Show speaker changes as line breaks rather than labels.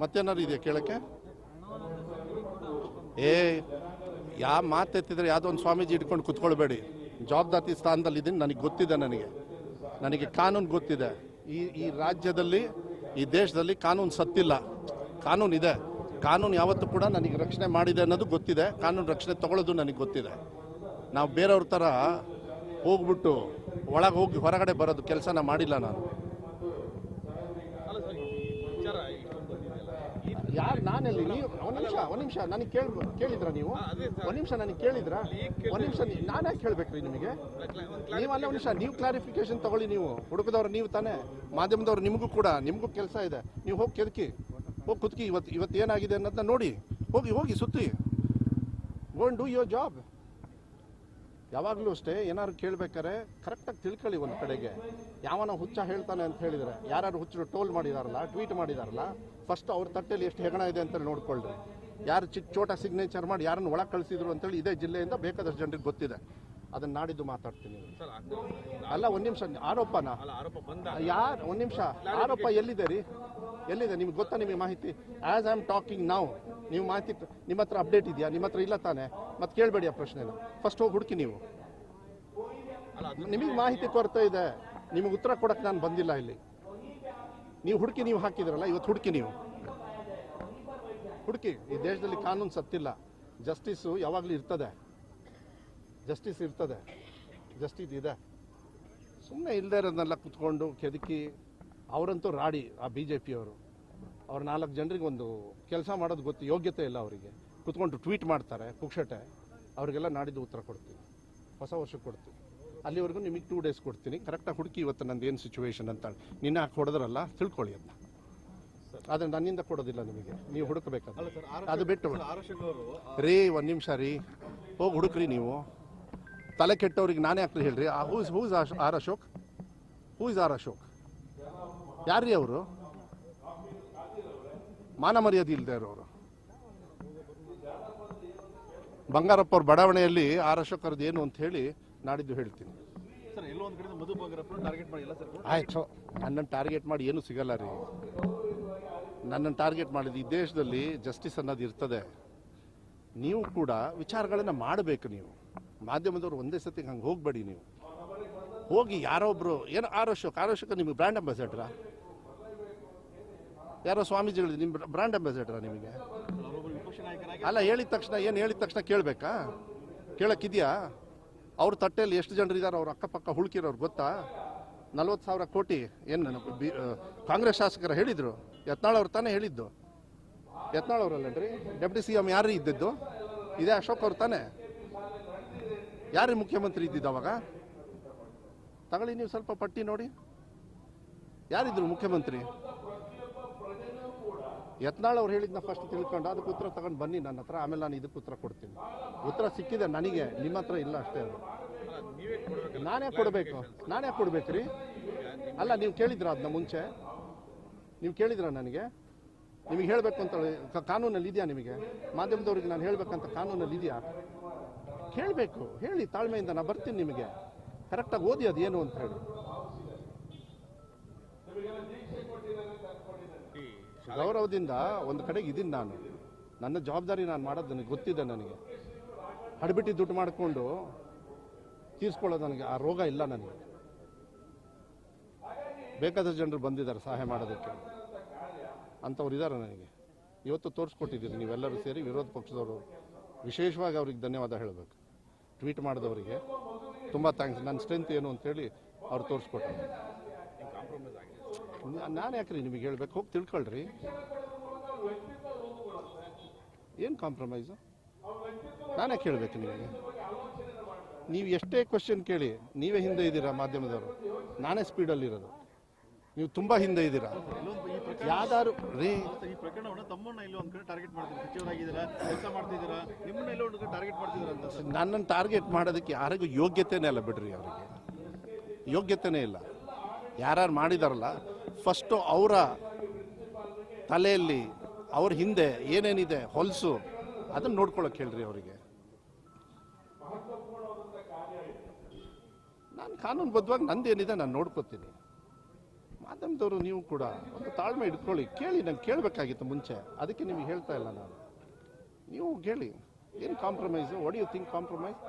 ಮತ್ತೇನಾದ್ರು ಇದೆಯಾ ಕೇಳಕ್ಕೆ? ಏ ಯಾವ ಮಾತೆತ್ತಿದ್ರೆ ಯಾವುದೋ ಒಂದು ಸ್ವಾಮೀಜಿ ಇಟ್ಕೊಂಡು ಕುತ್ಕೊಳ್ಬೇಡಿ. ಜವಾಬ್ದಾರಿ ಸ್ಥಾನದಲ್ಲಿ ಇದ್ದೀನಿ ನನಗೆ ಗೊತ್ತಿದೆ ನನಗೆ. ನನಗೆ ಕಾನೂನು ಗೊತ್ತಿದೆ. ಈ ಈ ರಾಜ್ಯದಲ್ಲಿ, ಈ ದೇಶದಲ್ಲಿ ಕಾನೂನು ಸತ್ತಿಲ್ಲ. ಕಾನೂನು ಇದೆ. ಕಾನೂನು ಯಾವತ್ತೂ ಕೂಡ ನನಗೆ ರಕ್ಷಣೆ ಮಾಡಿದೆ ಅನ್ನೋದು ಗೊತ್ತಿದೆ. ಕಾನೂನು ರಕ್ಷಣೆ ತಗೊಳ್ಳೋದು ನನಗೆ ಗೊತ್ತಿದೆ. ನಾವು ಬೇರೆಯವ್ರ ಥರ ಹೋಗ್ಬಿಟ್ಟು ಒಳಗೆ ಹೋಗಿ ಹೊರಗಡೆ ಬರೋದು ಕೆಲಸನ ಮಾಡಿಲ್ಲ ನಾನು
ಅಲ್ಲ ಸರ್ ಈ ವಿಚಾರ ಇಷ್ಟೊಂದು ಬಂದಿದೆಯಲ್ಲ ಈ
ಯಾರು ನಾನೆಲ್ಲಿ ನೀವು ಒಂದು ನಿಮಿಷ ಒಂದು ನಿಮಿಷ ನನಗೆ ಕೇಳ ಕೇಳಿದ್ರ ನೀವು? ಒಂದು ನಿಮಿಷ ನನಗೆ ಕೇಳಿದ್ರ? ಒಂದು ನಿಮಿಷ ನಾನೇ ಕೇಳ್ಬೇಕ್ರಿ ನಿಮಗೆ? ನೀವು ಅಲ್ಲೇ ಒಂದು ನಿಮಿಷ ನೀವು ಕ್ಲಾರಿಫಿಕೇಶನ್ ತಗೊಳ್ಳಿ ನೀವು. ಹುಡುಕದವ್ರು ನೀವು ತಾನೇ. ಮಾಧ್ಯಮದವ್ರು ನಿಮಗೂ ಕೂಡ ನಿಮಗೂ ಕೆಲಸ ಇದೆ. ನೀವು ಹೋಗಿ ಕೆದಕಿ. ಹೋಗಿ ಕುತ್ಕಿ. ಇವತ್ತು ಇವತ್ತು ಏನಾಗಿದೆ ಅನ್ನೋದನ್ನ ನೋಡಿ. ಹೋಗಿ ಹೋಗಿ ಸುತ್ತಿ. ಗೋನ್ ಡೂ ಯುವರ್ ಜಾಬ್ ಯಾವಾಗಲೂ ಅಷ್ಟೇ ಏನಾದ್ರು ಕೇಳ್ಬೇಕಾರೆ ಕರೆಕ್ಟಾಗಿ ತಿಳ್ಕೊಳ್ಳಿ ಒಂದು ಕಡೆಗೆ. ಯಾವನ ಹುಚ್ಚ ಹೇಳ್ತಾನೆ ಅಂತ ಹೇಳಿದರೆ ಯಾರು ಹುಚ್ಚರು ಟೋಲ್ ಮಾಡಿದಾರಲ್ಲ ಟ್ವೀಟ್ ಮಾಡಿದಾರಲ್ಲ ಫಸ್ಟ್ ಅವ್ರ ತಟ್ಟೆಯಲ್ಲಿ ಎಷ್ಟು ಹೆಗಣ ಇದೆ ಅಂತ ನೋಡ್ಕೊಳ್ರಿ. ಯಾರು ಚಿಕ್ಕ ಚೋಟ ಸಿಗ್ನೇಚರ್ ಮಾಡಿ ಯಾರನ್ನು ಒಳಗೆ ಕಳಿಸಿದ್ರು ಅಂತೇಳಿ ಇದೇ ಜಿಲ್ಲೆಯಿಂದ ಬೇಕಾದಷ್ಟು ಜನರಿಗೆ ಗೊತ್ತಿದೆ. ಅದನ್ನ ನಾಡಿದ್ದು ಮಾತಾಡ್ತೀನಿ. ಅಲ್ಲ ಒಂದು ನಿಮಿಷ ಆರೋಪನ?
ಅಲ್ಲ ಆರೋಪ ಬಂದ.
ಯಾರು ಒಂದು ನಿಮಿಷ ಆರೋಪ ಎಲ್ಲಿದೆ ರೀ? ಎಲ್ಲಿದೆ? ನಿಮ್ಗೆ ಗೊತ್ತಾ ನಿಮಗೆ ಮಾಹಿತಿ? ಆಸ್ ಐ ಆಮ್ ಟಾಕಿಂಗ್ ನಾವು ನೀವು ಮಾಹಿತಿ ನಿಮ್ಮ ಹತ್ರ ಅಪ್ಡೇಟ್ ಇದೆಯಾ? ನಿಮ್ಮ ಹತ್ರ ಇಲ್ಲ ತಾನೆ? ಮತ್ತೆ ಕೇಳಬೇಡಿ ಆ ಪ್ರಶ್ನೆನ. ಫಸ್ಟ್ ಹೋಗಿ ಹುಡುಕಿ ನೀವು. ನಿಮಗೆ ಮಾಹಿತಿ ಕೊರತೆ ಇದೆ. ನಿಮಗೆ ಉತ್ತರ ಕೊಡಕ್ಕೆ ನಾನು ಬಂದಿಲ್ಲ ಇಲ್ಲಿ. ನೀವು ಹುಡುಕಿ ನೀವು ಹಾಕಿದ್ರಲ್ಲ ಇವತ್ತು ಹುಡುಕಿ ನೀವು. ಹುಡುಕಿ ಈ ದೇಶದಲ್ಲಿ ಕಾನೂನು ಸತ್ತಿಲ್ಲ. ಜಸ್ಟಿಸು ಯಾವಾಗಲೂ ಇರ್ತದೆ. ಜಸ್ಟಿಸ್ ಇರ್ತದೆ. ಜಸ್ಟಿಸ್ ಇದೆ. ಸುಮ್ಮನೆ ಇಲ್ಲದೆ ಇರೋದನ್ನೆಲ್ಲ ಕುತ್ಕೊಂಡು ಕೆದಕಿ ಅವರಂತೂ ರಾಡಿ ಆ ಬಿ ಜೆ ಪಿಯವರು ಅವ್ರ ನಾಲ್ಕು ಜನರಿಗೆ ಒಂದು ಕೆಲಸ ಮಾಡೋದು ಗೊತ್ತು ಯೋಗ್ಯತೆ ಇಲ್ಲ ಅವರಿಗೆ. ಕುತ್ಕೊಂಡು ಟ್ವೀಟ್ ಮಾಡ್ತಾರೆ ಪುಕ್ಷಟೆ ಅವರಿಗೆಲ್ಲ ನಾಡಿದ್ದು ಉತ್ತರ ಕೊಡ್ತೀವಿ ಹೊಸ ವರ್ಷಕ್ಕೆ ಕೊಡ್ತೀವಿ ಅಲ್ಲಿವರೆಗೂ ನಿಮಗೆ ಟೂ ಡೇಸ್ ಕೊಡ್ತೀನಿ. ಕರೆಕ್ಟಾಗಿ ಹುಡುಕಿ ಇವತ್ತು ನಂದು ಏನು ಸಿಚುವೇಶನ್ ಅಂತ ನಿನ್ನ ಹಾಕಿ ಹೊಡೆದ್ರಲ್ಲ ತಿಳ್ಕೊಳ್ಳಿ ಅಂತ ಆದರೆ ನನ್ನಿಂದ ಕೊಡೋದಿಲ್ಲ ನಿಮಗೆ. ನೀವು ಹುಡುಕಬೇಕಾದ್ರೆ ಅದು ಬಿಟ್ಟು ರೀ ಒಂದು ನಿಮಿಷ ರೀ. ಹೋಗಿ ಹುಡುಕ್ರಿ ನೀವು. ತಲೆ ಕೆಟ್ಟವ್ರಿಗೆ ನಾನೇ ಹಾಕ್ರಿ ಹೇಳ್ರಿ. Who's who's R Ashok? Who is R Ashok? ಯಾರ್ರೀ ಅವರು? ಮಾನ ಮರ್ಯಾದೆ ಇಲ್ಲದೆ ಇರೋರು. ಬಂಗಾರಪ್ಪ ಅವ್ರ ಬಡಾವಣೆಯಲ್ಲಿ ಆರ್ ಅಶೋಕ್ ಅವ್ರದ್ದು ಏನು ಅಂತ ಹೇಳಿ ನಾಡಿದ್ದು ಹೇಳ್ತೀನಿ. ಆಯ್ತು. ನನ್ನನ್ನು ಟಾರ್ಗೆಟ್ ಮಾಡಿ ಏನು ಸಿಗಲ್ಲ ರೀ. ನನ್ನನ್ನು ಟಾರ್ಗೆಟ್ ಮಾಡಿದ ಈ ದೇಶದಲ್ಲಿ ಜಸ್ಟಿಸ್ ಅನ್ನೋದು ಇರ್ತದೆ. ನೀವು ಕೂಡ ವಿಚಾರಗಳನ್ನು ಮಾಡಬೇಕು ನೀವು. ಮಾಧ್ಯಮದವ್ರು ಒಂದೇ ಸತಿ ಹಂಗೆ ಹೋಗಬೇಡಿ ನೀವು. ಹೋಗಿ ಯಾರೋ ಒಬ್ಬರು ಏನು ಆರ್ ನಿಮ್ಗೆ ಆರ್ ಅಶೋಕ್ ನಿಮಗೆ ಬ್ರ್ಯಾಂಡ್ ಅಂಬಾಸೆಡ್ರಾ ಯಾರೋ ಸ್ವಾಮೀಜಿಗಳು ನಿಮ್ಮ ಬ್ರ್ಯಾಂಡ್ ಅಂಬಾಸೆಡ್ರಾ ನಿಮಗೆ? ಅಲ್ಲ, ಹೇಳಿದ ತಕ್ಷಣ, ಏನು ಹೇಳಿದ ತಕ್ಷಣ ಕೇಳಬೇಕಾ? ಕೇಳೋಕ್ಕಿದೆಯಾ? ಅವ್ರ ತಟ್ಟೆಯಲ್ಲಿ ಎಷ್ಟು ಜನರಿದ್ದಾರೆ ಅವ್ರ ಅಕ್ಕಪಕ್ಕ ಹುಡುಕಿರೋರು ಗೊತ್ತಾ? ನಲ್ವತ್ತು ಸಾವಿರ ಕೋಟಿ, ಏನು ಬಿ ಕಾಂಗ್ರೆಸ್ ಶಾಸಕರು ಹೇಳಿದರು? ಯತ್ನಾಳ್ ಅವ್ರು ತಾನೇ ಹೇಳಿದ್ದು? ಯತ್ನಾಳ್ ಅವರಲ್ಲನ್ರಿ? ಡೆಪ್ಟಿ ಸಿ ಎಂ ಯಾರು ಇದ್ದಿದ್ದು? ಇದೇ ಅಶೋಕ್ ಅವ್ರು ತಾನೇ? ಯಾರು ಮುಖ್ಯಮಂತ್ರಿ ಇದ್ದಿದ್ದು ಅವಾಗ? ತಗೊಳ್ಳಿ, ನೀವು ಸ್ವಲ್ಪ ಪಟ್ಟಿ ನೋಡಿ. ಯಾರಿದ್ರು ಮುಖ್ಯಮಂತ್ರಿ? ಯತ್ನಾಳ್ ಅವ್ರು ಹೇಳಿದ್ನ ಫಸ್ಟ್ ತಿಳ್ಕೊಂಡು, ಅದಕ್ಕೆ ಉತ್ತರ ತಗೊಂಡು ಬನ್ನಿ ನನ್ನ ಹತ್ರ, ಆಮೇಲೆ ನಾನು ಇದಕ್ಕೆ ಉತ್ತರ ಕೊಡ್ತೀನಿ. ಉತ್ತರ ಸಿಕ್ಕಿದೆ ನನಗೆ, ನಿಮ್ಮ ಹತ್ರ ಇಲ್ಲ ಅಷ್ಟೇ ಅದು. ನಾನೇ ಕೊಡಬೇಕು? ನಾನೇ ಕೊಡ್ಬೇಕ್ರಿ? ಅಲ್ಲ, ನೀವು ಕೇಳಿದ್ರ ಅದನ್ನ ಮುಂಚೆ? ನೀವು ಕೇಳಿದ್ರ ನನಗೆ? ನಿಮಗೆ ಹೇಳಬೇಕು ಅಂತ ಕಾನೂನಲ್ಲಿ ಇದೆಯಾ ನಿಮಗೆ? ಮಾಧ್ಯಮದವ್ರಿಗೆ ನಾನು ಹೇಳಬೇಕಂತ ಕಾನೂನಲ್ಲಿ ಇದೆಯಾ? ಕೇಳಬೇಕು, ಹೇಳಿ, ತಾಳ್ಮೆಯಿಂದ ನಾನು ಬರ್ತೀನಿ ನಿಮಗೆ. ಕರೆಕ್ಟಾಗಿ ಓದಿ ಅದು ಏನು ಅಂತ ಹೇಳಿ. ಗೌರವದಿಂದ ಒಂದು ಕಡೆಗೆ ಇದ್ದೀನಿ ನಾನು. ನನ್ನ ಜವಾಬ್ದಾರಿ ನಾನು ಮಾಡೋದು ನನಗೆ ಗೊತ್ತಿದೆ ನನಗೆ. ಹಡ್ಬಿಟ್ಟು ದುಡ್ಡು ಮಾಡಿಕೊಂಡು ತೀರಿಸ್ಕೊಳ್ಳೋದು ನನಗೆ ಆ ರೋಗ ಇಲ್ಲ ನನಗೆ. ಬೇಕಾದ ಜನರು ಬಂದಿದ್ದಾರೆ ಸಹಾಯ ಮಾಡೋದಕ್ಕೆ. ಅಂಥವ್ರು ಇದ್ದಾರೆ ನನಗೆ. ಇವತ್ತು ತೋರಿಸ್ಕೊಟ್ಟಿದ್ದೀರಿ ನೀವೆಲ್ಲರೂ ಸೇರಿ ವಿರೋಧ ಪಕ್ಷದವರು. ವಿಶೇಷವಾಗಿ ಅವ್ರಿಗೆ ಧನ್ಯವಾದ ಹೇಳಬೇಕು. ಟ್ವೀಟ್ ಮಾಡಿದವರಿಗೆ ತುಂಬ ಥ್ಯಾಂಕ್ಸ್. ನನ್ನ ಸ್ಟ್ರೆಂತ್ ಏನು ಅಂತೇಳಿ ಅವ್ರು
ತೋರಿಸ್ಕೊಟ್ಟರು
ನಾನು ಯಾಕ್ರಿ ನಿಮಗೆ ಹೇಳ್ಬೇಕು? ಹೋಗಿ ತಿಳ್ಕೊಳ್ರಿ. ಏನು ಕಾಂಪ್ರಮೈಸು ಯಾಕೆ ಹೇಳ್ಬೇಕು ನಿಮಗೆ? ನೀವು ಎಷ್ಟೇ ಕ್ವಶನ್ ಕೇಳಿ ನೀವೇ ಹಿಂದೆ ಇದ್ದೀರಾ ಮಾಧ್ಯಮದವರು? ನಾನೇ ಸ್ಪೀಡಲ್ಲಿರೋದು ನೀವು ತುಂಬ ಹಿಂದೆ ಇದ್ದೀರಾ? ಯಾವ್ದಾರು ರೀ.
ಈ ಪ್ರಕರಣವನ್ನು ತಮ್ಮನ್ನ ಇಲ್ಲಿ ಒಂದು ಕಡೆ ಟಾರ್ಗೆಟ್ ಮಾಡ್ತೀರಾ ಸಚಿವರಾಗಿದ್ದೀರಾ ಕೆಲಸ ಮಾಡ್ತಿದ್ದೀರಾ? ನಿಮ್ಮನ್ನ ಇಲ್ಲಿ ಒಂದು ಕಡೆ ಟಾರ್ಗೆಟ್ ಮಾಡ್ತಿದ್ದೀರಾ ಅಂತ. ಸರ್
ನನ್ನನ್ನು ಟಾರ್ಗೆಟ್ ಮಾಡೋದಕ್ಕೆ ಯಾರಿಗೂ ಯೋಗ್ಯತೆನೇ ಇಲ್ಲ ಬಿಡ್ರಿ ಅವರಿಗೆ. ಯೋಗ್ಯತೆನೇ ಇಲ್ಲ. ಯಾರ್ಯಾರು ಮಾಡಿದಾರಲ್ಲ ಫಸ್ಟು ಅವರ ತಲೆಯಲ್ಲಿ, ಅವ್ರ ಹಿಂದೆ ಏನೇನಿದೆ, ಹೊಲಸು, ಅದನ್ನು ನೋಡ್ಕೊಳಕ್ಕೆ ಹೇಳ್ರಿ ಅವರಿಗೆ. ನಾನು ಕಾನೂನು ಕಾನೂನುಬದ್ಧವಾಗಿ ನಂದೇನಿದೆ ನಾನು ನೋಡ್ಕೋತೀನಿ. ಮಾಧ್ಯಮದವರು ನೀವು ಕೂಡ ಒಂದು ತಾಳ್ಮೆ ಇಟ್ಕೊಳ್ಳಿ, ಕೇಳಿ, ನಂಗೆ ಕೇಳಬೇಕಾಗಿತ್ತು ಮುಂಚೆ. ಅದಕ್ಕೆ ನಿಮಗೆ ಹೇಳ್ತಾ ಇಲ್ಲ ನಾನು. ನೀವು ಕೇಳಿ, ಏನು compromise what you think compromise